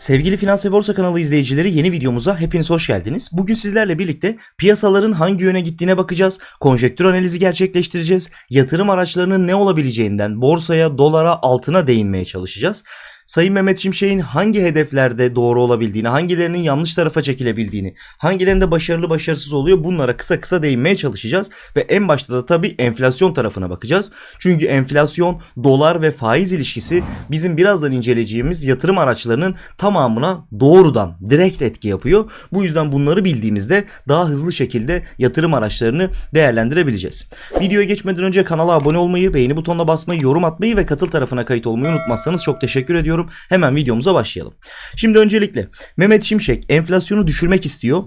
Sevgili Finans ve Borsa kanalı izleyicileri yeni videomuza hepiniz hoş geldiniz. Bugün sizlerle birlikte piyasaların hangi yöne gittiğine bakacağız, konjektür analizi gerçekleştireceğiz, yatırım araçlarının ne olabileceğinden borsaya, dolara, altına değinmeye çalışacağız. Sayın Mehmet Şimşek'in hangi hedeflerde doğru olabildiğini, hangilerinin yanlış tarafa çekilebildiğini, hangilerinde başarılı başarısız oluyor bunlara kısa kısa değinmeye çalışacağız. Ve en başta da tabii enflasyon tarafına bakacağız. Çünkü enflasyon, dolar ve faiz ilişkisi bizim birazdan inceleyeceğimiz yatırım araçlarının tamamına doğrudan direkt etki yapıyor. Bu yüzden bunları bildiğimizde daha hızlı şekilde yatırım araçlarını değerlendirebileceğiz. Videoya geçmeden önce kanala abone olmayı, beğeni butonuna basmayı, yorum atmayı ve katıl tarafına kayıt olmayı unutmazsanız çok teşekkür ediyorum. Hemen videomuza başlayalım. Şimdi öncelikle Mehmet Şimşek enflasyonu düşürmek istiyor.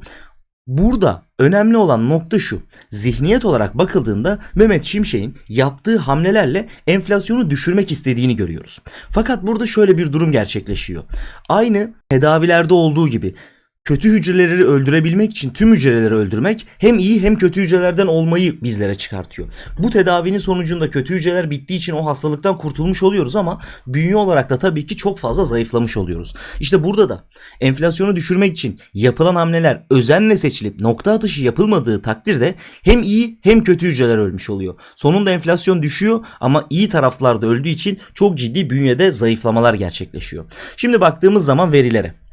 Burada önemli olan nokta şu. Zihniyet olarak bakıldığında Mehmet Şimşek'in yaptığı hamlelerle enflasyonu düşürmek istediğini görüyoruz. Fakat burada şöyle bir durum gerçekleşiyor. Aynı tedavilerde olduğu gibi kötü hücreleri öldürebilmek için tüm hücreleri öldürmek hem iyi hem kötü hücrelerden olmayı bizlere çıkartıyor. Bu tedavinin sonucunda kötü hücreler bittiği için o hastalıktan kurtulmuş oluyoruz ama bünye olarak da tabii ki çok fazla zayıflamış oluyoruz. İşte burada da enflasyonu düşürmek için yapılan hamleler özenle seçilip nokta atışı yapılmadığı takdirde hem iyi hem kötü hücreler ölmüş oluyor. Sonunda enflasyon düşüyor ama iyi taraflarda öldüğü için çok ciddi bünyede zayıflamalar gerçekleşiyor. Şimdi baktığımız zaman verilere.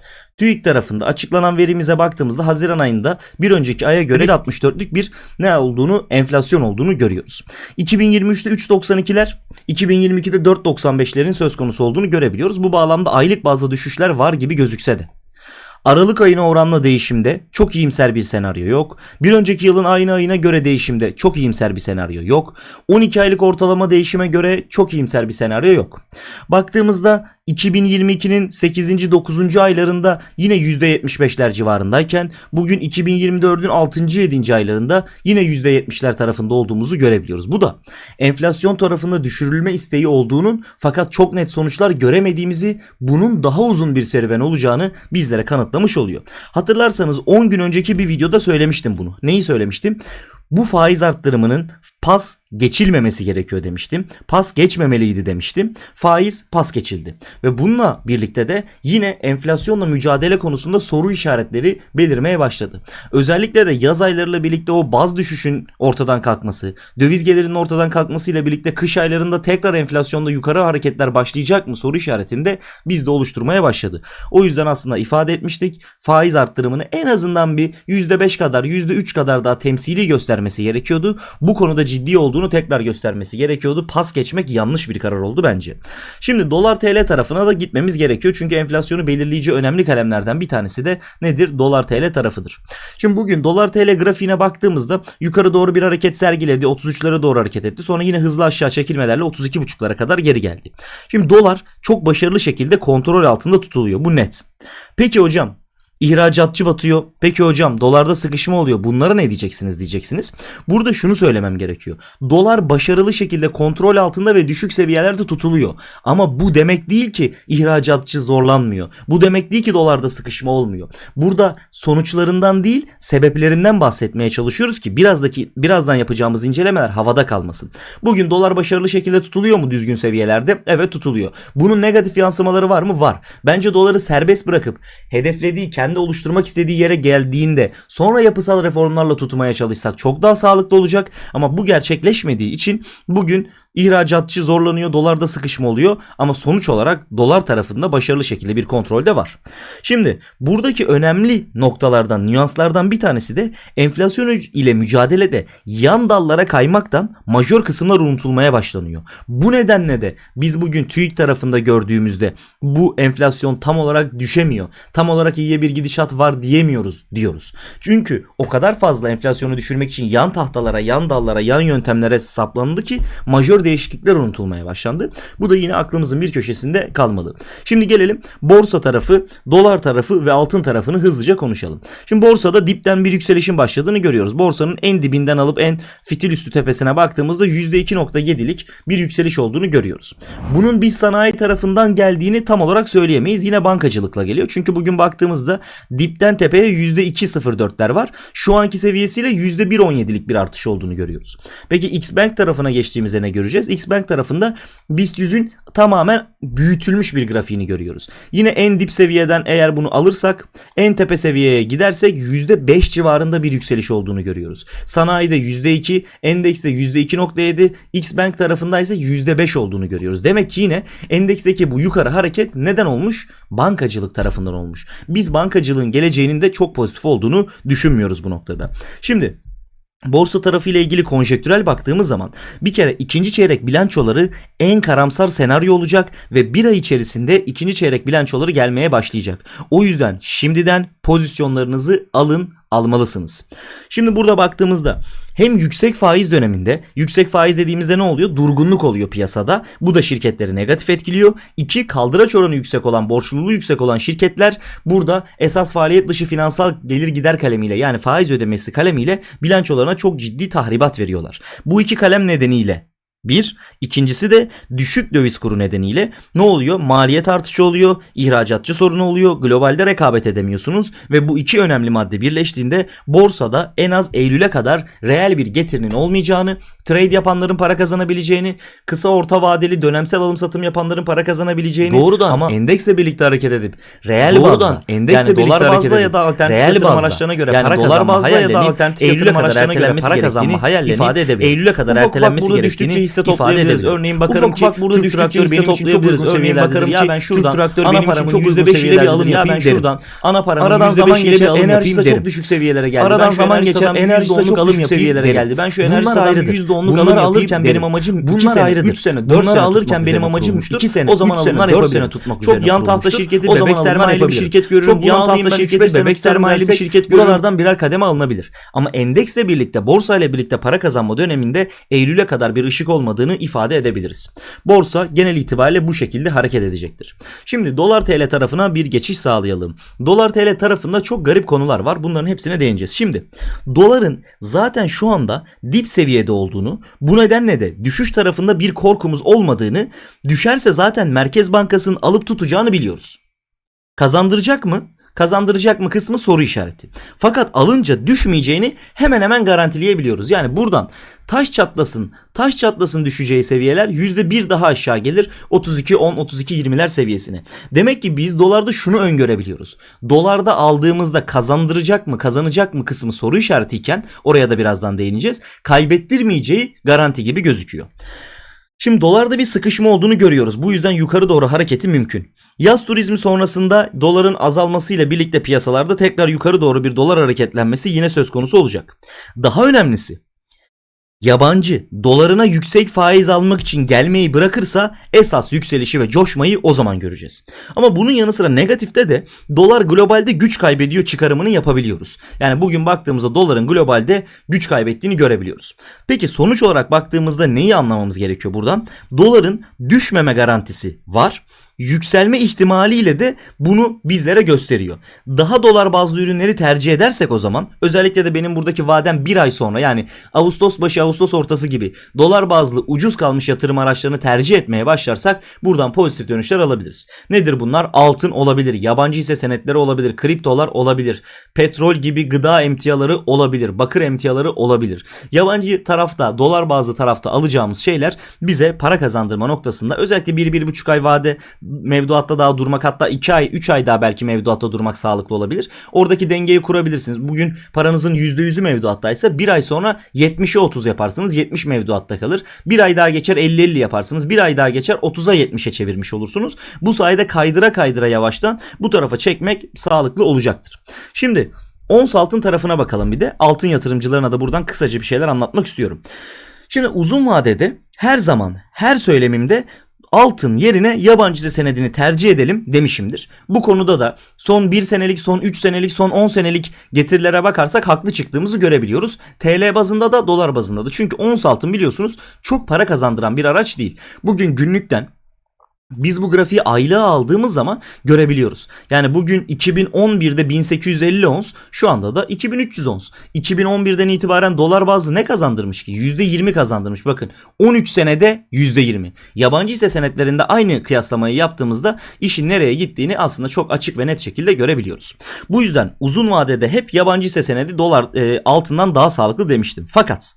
TÜİK tarafında açıklanan verimize baktığımızda Haziran ayında bir önceki aya göre 64'lük bir ne olduğunu enflasyon olduğunu görüyoruz. 2023'te 3.92'ler 2022'de 4.95'lerin söz konusu olduğunu görebiliyoruz. Bu bağlamda aylık bazda düşüşler var gibi gözükse de. Aralık ayına oranla değişimde çok iyimser bir senaryo yok. Bir önceki yılın aynı ayına göre değişimde çok iyimser bir senaryo yok. 12 aylık ortalama değişime göre çok iyimser bir senaryo yok. Baktığımızda 2022'nin 8. 9. aylarında yine %75'ler civarındayken bugün 2024'ün 6. 7. aylarında yine %70'ler tarafında olduğumuzu görebiliyoruz. Bu da enflasyon tarafında düşürülme isteği olduğunun fakat çok net sonuçlar göremediğimizi bunun daha uzun bir serüven olacağını bizlere kanıtlamış oluyor. Hatırlarsanız 10 gün önceki bir videoda söylemiştim bunu. Neyi söylemiştim? Bu faiz arttırımının pas geçilmemesi gerekiyor demiştim. Pas geçmemeliydi demiştim. Faiz pas geçildi. Ve bununla birlikte de yine enflasyonla mücadele konusunda soru işaretleri belirmeye başladı. Özellikle de yaz aylarıyla birlikte o baz düşüşün ortadan kalkması, döviz gelirinin ortadan kalkmasıyla birlikte kış aylarında tekrar enflasyonda yukarı hareketler başlayacak mı soru işaretinde biz de oluşturmaya başladı. O yüzden aslında ifade etmiştik. Faiz arttırımını en azından bir %5 kadar, %3 kadar daha temsili göstermesi gerekiyordu. Bu konuda ciddi olduğunu tekrar göstermesi gerekiyordu. Pas geçmek yanlış bir karar oldu bence. Şimdi dolar TL tarafına da gitmemiz gerekiyor. Çünkü enflasyonu belirleyici önemli kalemlerden bir tanesi de nedir? Dolar TL tarafıdır. Şimdi bugün dolar TL grafiğine baktığımızda yukarı doğru bir hareket sergiledi. 33'lere doğru hareket etti. Sonra yine hızlı aşağı çekilmelerle 32.5'lara kadar geri geldi. Şimdi dolar çok başarılı şekilde kontrol altında tutuluyor. Bu net. Peki hocam İhracatçı batıyor. Peki hocam dolarda sıkışma oluyor. Bunlara ne diyeceksiniz diyeceksiniz. Burada şunu söylemem gerekiyor. Dolar başarılı şekilde kontrol altında ve düşük seviyelerde tutuluyor. Ama bu demek değil ki ihracatçı zorlanmıyor. Bu demek değil ki dolarda sıkışma olmuyor. Burada sonuçlarından değil sebeplerinden bahsetmeye çalışıyoruz ki birazdaki birazdan yapacağımız incelemeler havada kalmasın. Bugün dolar başarılı şekilde tutuluyor mu düzgün seviyelerde? Evet tutuluyor. Bunun negatif yansımaları var mı? Var. Bence doları serbest bırakıp hedeflediği kendi oluşturmak istediği yere geldiğinde sonra yapısal reformlarla tutmaya çalışsak çok daha sağlıklı olacak. Ama bu gerçekleşmediği için bugün İhracatçı zorlanıyor, dolarda sıkışma oluyor ama sonuç olarak dolar tarafında başarılı şekilde bir kontrol de var. Şimdi buradaki önemli noktalardan, nüanslardan bir tanesi de enflasyon ile mücadelede yan dallara kaymaktan majör kısımlar unutulmaya başlanıyor. Bu nedenle de biz bugün TÜİK tarafında gördüğümüzde bu enflasyon tam olarak düşemiyor. Tam olarak iyiye bir gidişat var diyemiyoruz diyoruz. Çünkü o kadar fazla enflasyonu düşürmek için yan tahtalara, yan dallara, yan yöntemlere saplanıldı ki majör değişiklikler unutulmaya başlandı. Bu da yine aklımızın bir köşesinde kalmalı. Şimdi gelelim borsa tarafı, dolar tarafı ve altın tarafını hızlıca konuşalım. Şimdi borsada dipten bir yükselişin başladığını görüyoruz. Borsanın en dibinden alıp en fitil üstü tepesine baktığımızda %2.7'lik bir yükseliş olduğunu görüyoruz. Bunun biz sanayi tarafından geldiğini tam olarak söyleyemeyiz. Yine bankacılıkla geliyor. Çünkü bugün baktığımızda dipten tepeye %2.04'ler var. Şu anki seviyesiyle %1.17'lik bir artış olduğunu görüyoruz. Peki Xbank tarafına geçtiğimizde ne göreceğiz? Göreceğiz. Xbank tarafında BIST 100'ün tamamen büyütülmüş bir grafiğini görüyoruz. Yine en dip seviyeden eğer bunu alırsak en tepe seviyeye gidersek %5 civarında bir yükseliş olduğunu görüyoruz. Sanayide %2, endekste %2.7, Xbank tarafında ise %5 olduğunu görüyoruz. Demek ki yine endeksteki bu yukarı hareket neden olmuş? Bankacılık tarafından olmuş. Biz bankacılığın geleceğinin de çok pozitif olduğunu düşünmüyoruz bu noktada. Şimdi Borsa tarafı ile ilgili konjektürel baktığımız zaman bir kere ikinci çeyrek bilançoları en karamsar senaryo olacak ve bir ay içerisinde ikinci çeyrek bilançoları gelmeye başlayacak. O yüzden şimdiden pozisyonlarınızı alın almalısınız. Şimdi burada baktığımızda hem yüksek faiz döneminde yüksek faiz dediğimizde ne oluyor? Durgunluk oluyor piyasada. Bu da şirketleri negatif etkiliyor. İki kaldıraç oranı yüksek olan borçluluğu yüksek olan şirketler burada esas faaliyet dışı finansal gelir gider kalemiyle yani faiz ödemesi kalemiyle bilançolarına çok ciddi tahribat veriyorlar. Bu iki kalem nedeniyle bir. ikincisi de düşük döviz kuru nedeniyle ne oluyor? Maliyet artışı oluyor, ihracatçı sorunu oluyor, globalde rekabet edemiyorsunuz ve bu iki önemli madde birleştiğinde borsada en az Eylül'e kadar reel bir getirinin olmayacağını, trade yapanların para kazanabileceğini, kısa orta vadeli dönemsel alım satım yapanların para kazanabileceğini Doğrudan ama endeksle birlikte hareket edip reel Doğrudan bazda endeksle yani birlikte dolar hareket bazda edip ya da alternatif reel bazda araçlarına göre yani para dolar kazanma bazda ya da alternatif Eylül'e yatırım kadar araçlarına göre para kazanma hayallerini ifade edebilir. Eylül'e kadar ertelenmesi gerektiğini hisse toplayabiliriz. Örneğin bakarım ufak ki ufak burada Türk Traktör hisse çok toplayabiliriz. Örneğin bakarım Ya ben şuradan Türk Traktör ana paramın çok uygun %5 ile bir alım Ya ben şuradan ana paramın Aradan zaman %5 ile bir geçer alım enerji yapayım ise derim. çok düşük seviyelere geldi. Aradan zaman geçer satam enerji ise %10'luk çok alım seviyelere geldi. Ben şu enerji ayrıdır. %10'luk Bunları alım alırken benim amacım Bunlar 2 sene, ayrıdır. 3 sene, 4 Bunları sene alırken benim amacım kurulmuştur. 2 sene, O zaman 3 sene, alımlar 4 sene tutmak Çok üzerine yan tahta şirketi, O zaman sermayeli bir şirket görüyorum. Çok yan tahta ben, üç, şirket, beş sene bebek sermayeli bir şirket Buralardan birer kademe alınabilir. Ama endeksle birlikte borsa ile birlikte para kazanma döneminde Eylül'e kadar bir ışık olmadığını ifade edebiliriz. Borsa genel itibariyle bu şekilde hareket edecektir. Şimdi dolar TL tarafına bir geçiş sağlayalım. Dolar TL tarafında çok garip konular var. Bunların hepsine değineceğiz. Şimdi doların zaten şu anda dip seviyede olduğunu, bu nedenle de düşüş tarafında bir korkumuz olmadığını, düşerse zaten Merkez Bankası'nın alıp tutacağını biliyoruz. Kazandıracak mı? Kazandıracak mı kısmı soru işareti. Fakat alınca düşmeyeceğini hemen hemen garantileyebiliyoruz. Yani buradan taş çatlasın, taş çatlasın düşeceği seviyeler %1 daha aşağı gelir 32 10 32 20'ler seviyesine. Demek ki biz dolarda şunu öngörebiliyoruz. Dolarda aldığımızda kazandıracak mı, kazanacak mı kısmı soru işaretiyken oraya da birazdan değineceğiz. Kaybettirmeyeceği garanti gibi gözüküyor. Şimdi dolarda bir sıkışma olduğunu görüyoruz. Bu yüzden yukarı doğru hareketi mümkün. Yaz turizmi sonrasında doların azalmasıyla birlikte piyasalarda tekrar yukarı doğru bir dolar hareketlenmesi yine söz konusu olacak. Daha önemlisi yabancı dolarına yüksek faiz almak için gelmeyi bırakırsa esas yükselişi ve coşmayı o zaman göreceğiz. Ama bunun yanı sıra negatifte de dolar globalde güç kaybediyor çıkarımını yapabiliyoruz. Yani bugün baktığımızda doların globalde güç kaybettiğini görebiliyoruz. Peki sonuç olarak baktığımızda neyi anlamamız gerekiyor buradan? Doların düşmeme garantisi var yükselme ihtimaliyle de bunu bizlere gösteriyor. Daha dolar bazlı ürünleri tercih edersek o zaman özellikle de benim buradaki vadem bir ay sonra yani Ağustos başı Ağustos ortası gibi dolar bazlı ucuz kalmış yatırım araçlarını tercih etmeye başlarsak buradan pozitif dönüşler alabiliriz. Nedir bunlar? Altın olabilir, yabancı hisse senetleri olabilir, kriptolar olabilir, petrol gibi gıda emtiaları olabilir, bakır emtiaları olabilir. Yabancı tarafta, dolar bazlı tarafta alacağımız şeyler bize para kazandırma noktasında özellikle 1-1,5 ay vade mevduatta daha durmak hatta 2 ay 3 ay daha belki mevduatta durmak sağlıklı olabilir. Oradaki dengeyi kurabilirsiniz. Bugün paranızın %100'ü mevduattaysa bir ay sonra 70'e 30 yaparsınız. 70 mevduatta kalır. Bir ay daha geçer 50-50 yaparsınız. Bir ay daha geçer 30'a 70'e çevirmiş olursunuz. Bu sayede kaydıra kaydıra yavaştan bu tarafa çekmek sağlıklı olacaktır. Şimdi ons altın tarafına bakalım bir de. Altın yatırımcılarına da buradan kısaca bir şeyler anlatmak istiyorum. Şimdi uzun vadede her zaman her söylemimde altın yerine yabancı hisse senedini tercih edelim demişimdir. Bu konuda da son 1 senelik, son 3 senelik, son 10 senelik getirilere bakarsak haklı çıktığımızı görebiliyoruz. TL bazında da dolar bazında da. Çünkü ons altın biliyorsunuz çok para kazandıran bir araç değil. Bugün günlükten biz bu grafiği aylığa aldığımız zaman görebiliyoruz. Yani bugün 2011'de 1850 ons, şu anda da 2300 ons. 2011'den itibaren dolar bazlı ne kazandırmış ki? %20 kazandırmış. Bakın 13 senede %20. Yabancı hisse senetlerinde aynı kıyaslamayı yaptığımızda işin nereye gittiğini aslında çok açık ve net şekilde görebiliyoruz. Bu yüzden uzun vadede hep yabancı hisse senedi dolar e, altından daha sağlıklı demiştim. Fakat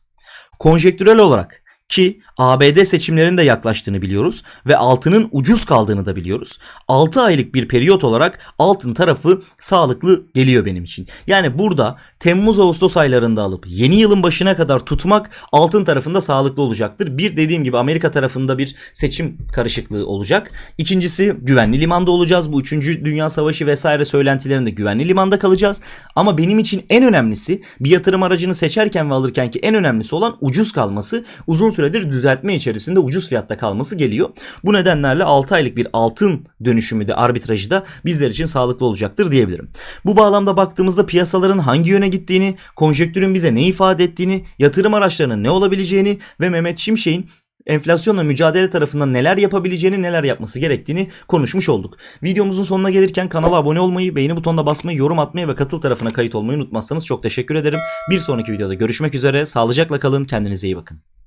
konjektürel olarak ki ABD seçimlerinin de yaklaştığını biliyoruz ve altının ucuz kaldığını da biliyoruz. 6 aylık bir periyot olarak altın tarafı sağlıklı geliyor benim için. Yani burada Temmuz Ağustos aylarında alıp yeni yılın başına kadar tutmak altın tarafında sağlıklı olacaktır. Bir dediğim gibi Amerika tarafında bir seçim karışıklığı olacak. İkincisi güvenli limanda olacağız. Bu 3. Dünya Savaşı vesaire söylentilerinde güvenli limanda kalacağız. Ama benim için en önemlisi bir yatırım aracını seçerken ve alırken ki en önemlisi olan ucuz kalması. Uzun süredir düzeltme içerisinde ucuz fiyatta kalması geliyor. Bu nedenlerle 6 aylık bir altın dönüşümü de arbitrajı da bizler için sağlıklı olacaktır diyebilirim. Bu bağlamda baktığımızda piyasaların hangi yöne gittiğini, konjektürün bize ne ifade ettiğini, yatırım araçlarının ne olabileceğini ve Mehmet Şimşek'in enflasyonla mücadele tarafından neler yapabileceğini, neler yapması gerektiğini konuşmuş olduk. Videomuzun sonuna gelirken kanala abone olmayı, beğeni butonuna basmayı, yorum atmayı ve katıl tarafına kayıt olmayı unutmazsanız çok teşekkür ederim. Bir sonraki videoda görüşmek üzere. Sağlıcakla kalın, kendinize iyi bakın.